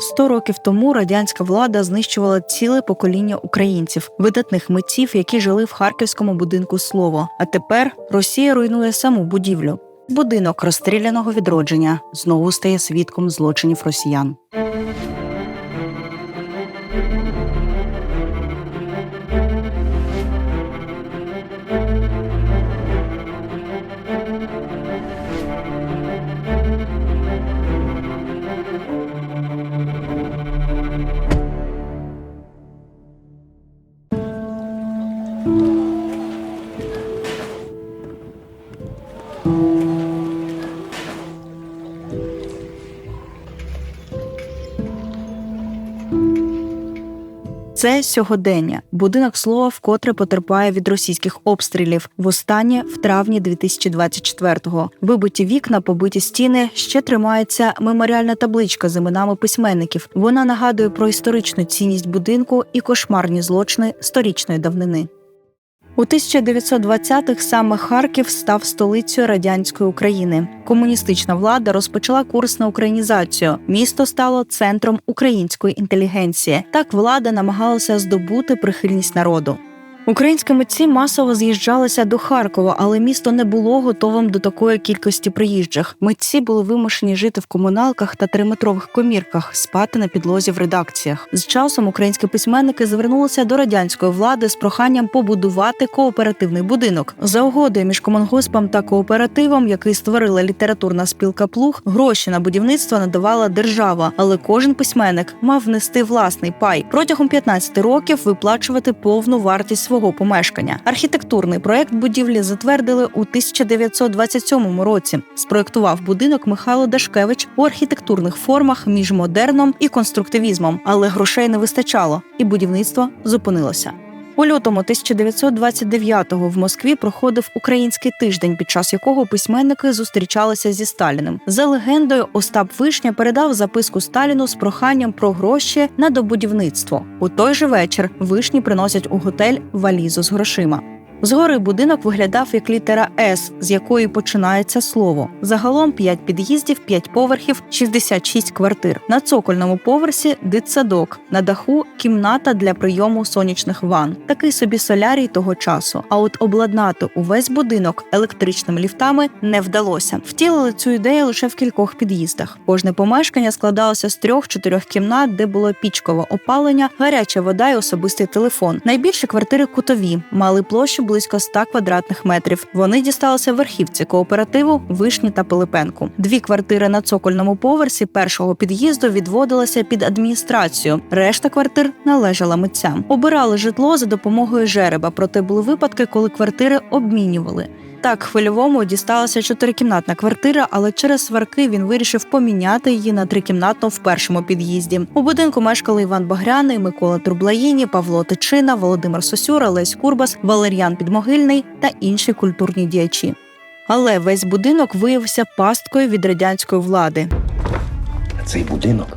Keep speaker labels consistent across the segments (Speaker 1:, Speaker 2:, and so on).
Speaker 1: Сто років тому радянська влада знищувала ціле покоління українців, видатних митців, які жили в харківському будинку слово. А тепер Росія руйнує саму будівлю. Будинок розстріляного відродження знову стає свідком злочинів росіян. Це сьогодення. Будинок слова вкотре потерпає від російських обстрілів. Востаннє в травні 2024-го. Вибиті вікна, побиті стіни. Ще тримається меморіальна табличка з іменами письменників. Вона нагадує про історичну цінність будинку і кошмарні злочини сторічної давнини. У 1920-х саме Харків став столицею радянської України. Комуністична влада розпочала курс на українізацію. Місто стало центром української інтелігенції. Так влада намагалася здобути прихильність народу. Українські митці масово з'їжджалися до Харкова, але місто не було готовим до такої кількості приїжджих. Митці були вимушені жити в комуналках та триметрових комірках, спати на підлозі в редакціях. З часом українські письменники звернулися до радянської влади з проханням побудувати кооперативний будинок за угодою між комунгоспом та кооперативом, який створила літературна спілка Плуг. Гроші на будівництво надавала держава, але кожен письменник мав внести власний пай протягом 15 років виплачувати повну вартість свого помешкання. Архітектурний проект будівлі затвердили у 1927 році. Спроектував будинок Михайло Дашкевич у архітектурних формах між модерном і конструктивізмом, але грошей не вистачало, і будівництво зупинилося. У лютому 1929-го в Москві проходив український тиждень, під час якого письменники зустрічалися зі Сталіним. За легендою, Остап Вишня передав записку Сталіну з проханням про гроші на добудівництво. У той же вечір вишні приносять у готель валізу з грошима. Згори будинок виглядав як літера С, з якої починається слово. Загалом 5 під'їздів, 5 поверхів, 66 квартир. На цокольному поверсі дитсадок, на даху кімната для прийому сонячних ванн. Такий собі солярій того часу. А от обладнати увесь будинок електричними ліфтами не вдалося. Втілили цю ідею лише в кількох під'їздах. Кожне помешкання складалося з трьох-чотирьох кімнат, де було пічкове опалення, гаряча вода і особистий телефон. Найбільші квартири кутові мали площу близько 100 квадратних метрів. Вони дісталися верхівці кооперативу Вишні та Пилипенку. Дві квартири на цокольному поверсі першого під'їзду відводилися під адміністрацію. Решта квартир належала митцям. Обирали житло за допомогою жереба, проте були випадки, коли квартири обмінювали. Так, хвильовому дісталася чотирикімнатна квартира, але через сварки він вирішив поміняти її на трикімнатну в першому під'їзді. У будинку мешкали Іван Багряний, Микола Трублаїні, Павло Тичина, Володимир Сосюра, Лесь Курбас, Валер'ян Підмогильний та інші культурні діячі. Але весь будинок виявився пасткою від радянської влади.
Speaker 2: Цей будинок.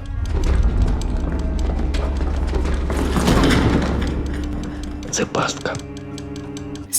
Speaker 2: Це пастка.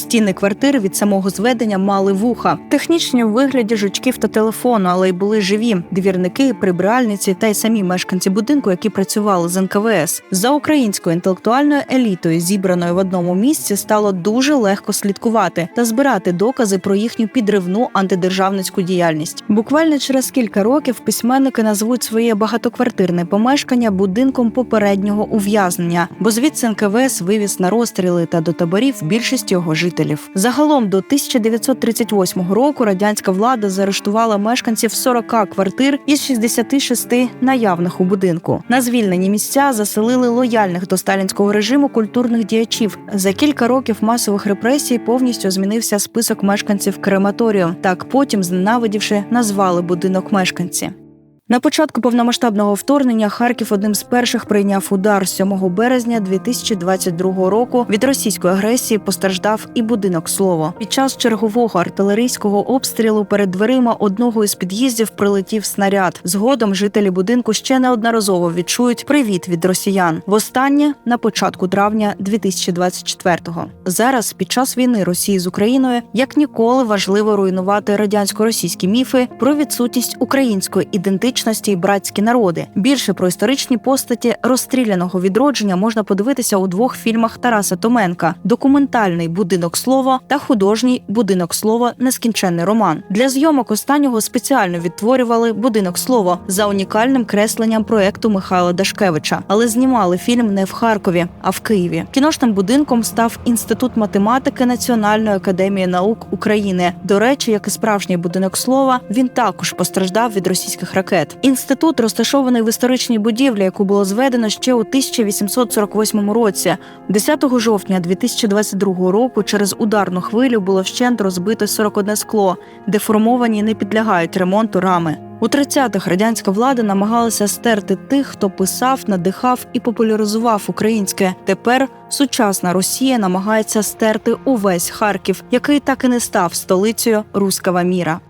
Speaker 1: Стіни квартири від самого зведення мали вуха, технічні в вигляді жучків та телефону, але й були живі двірники, прибиральниці та й самі мешканці будинку, які працювали з НКВС. За українською інтелектуальною елітою, зібраною в одному місці, стало дуже легко слідкувати та збирати докази про їхню підривну антидержавницьку діяльність. Буквально через кілька років письменники назвуть своє багатоквартирне помешкання будинком попереднього ув'язнення, бо звідси НКВС вивіз на розстріли та до таборів більшість його жителів. Загалом до 1938 року радянська влада заарештувала мешканців 40 квартир із 66 наявних у будинку. На звільнені місця заселили лояльних до сталінського режиму культурних діячів. За кілька років масових репресій повністю змінився список мешканців крематорію. Так потім, зненавидівши, назвали будинок мешканці. На початку повномасштабного вторгнення Харків одним з перших прийняв удар 7 березня 2022 року. Від російської агресії постраждав і будинок слово. Під час чергового артилерійського обстрілу перед дверима одного із під'їздів прилетів снаряд. Згодом жителі будинку ще неодноразово відчують привіт від росіян. Востаннє на початку травня 2024-го. Зараз, під час війни Росії з Україною, як ніколи важливо руйнувати радянсько-російські міфи про відсутність української ідентичності античності і братські народи. Більше про історичні постаті розстріляного відродження можна подивитися у двох фільмах Тараса Томенка: документальний будинок слова та художній будинок слова Нескінченний роман. Для зйомок останнього спеціально відтворювали будинок слова за унікальним кресленням проекту Михайла Дашкевича, але знімали фільм не в Харкові, а в Києві. Кіношним будинком став інститут математики Національної академії наук України. До речі, як і справжній будинок слова, він також постраждав від російських ракет. Інститут розташований в історичній будівлі, яку було зведено ще у 1848 році. 10 жовтня 2022 року через ударну хвилю було вщент розбито 41 скло, деформовані і не підлягають ремонту рами. У 30-х радянська влада намагалася стерти тих, хто писав, надихав і популяризував українське. Тепер сучасна Росія намагається стерти увесь Харків, який так і не став столицею руского міра.